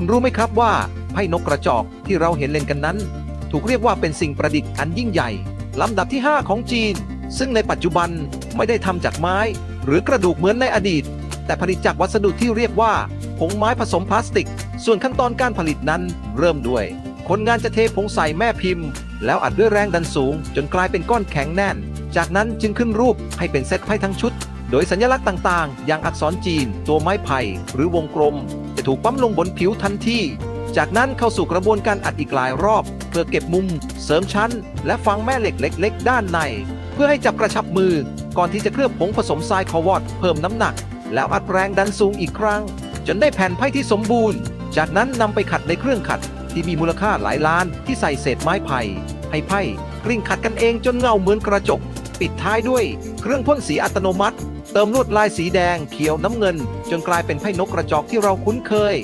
คุณรู้ไหมครับว่าไพ่นกกระจอกที่เราเห็นเล่นกันนั้น ถูกเรียกว่าเป็นสิ่งประดิษฐ์อันยิ่งใหญ่ลำดับที่ 5 ของจีน ซึ่งในปัจจุบันไม่ได้ทำจากไม้ หรือกระดูกเหมือนในอดีต แต่ผลิตจากวัสดุที่เรียกว่าผงไม้ผสมพลาสติก ส่วนขั้นตอนการผลิตนั้นเริ่มด้วย คนงานจะเทผงใส่แม่พิมพ์ แล้วอัดด้วยแรงดันสูง จนกลายเป็นก้อนแข็งแน่น จากนั้นจึงขึ้นรูปให้เป็นเซตไพ่ทั้งชุด โดยสัญลักษณ์ต่างๆ อย่างอักษรจีน ตัวไม้ไผ่หรือวงกลม ถูกปั๊มลงบนผิวทันทีจากนั้นเข้าสู่กระบวนการอัดอีกหลายรอบ เพื่อเก็บมุม เสริมชั้น และฝังแม่เหล็กเล็ก ๆ ด้านใน เพื่อให้จับกระชับมือ ก่อนที่จะเคลือบผงผสมทรายคอวอดเพิ่มน้ำหนัก แล้วอัดแรงดันสูงอีกครั้ง จนได้แผ่นไพ่ที่สมบูรณ์ จากนั้นนำไปขัดในเครื่องขัด ที่มีมูลค่าหลายล้านที่ใส่เศษไม้ไผ่ให้ไพ่กลิ้งขัดกันเองจนเงาเหมือนกระจก ปิดท้ายด้วยเครื่องพ่นสีอัตโนมัติ เติมลวดลายสีแดง เขียวน้ำเงิน จนกลายเป็นไพ่นกกระจอกที่เราคุ้นเคย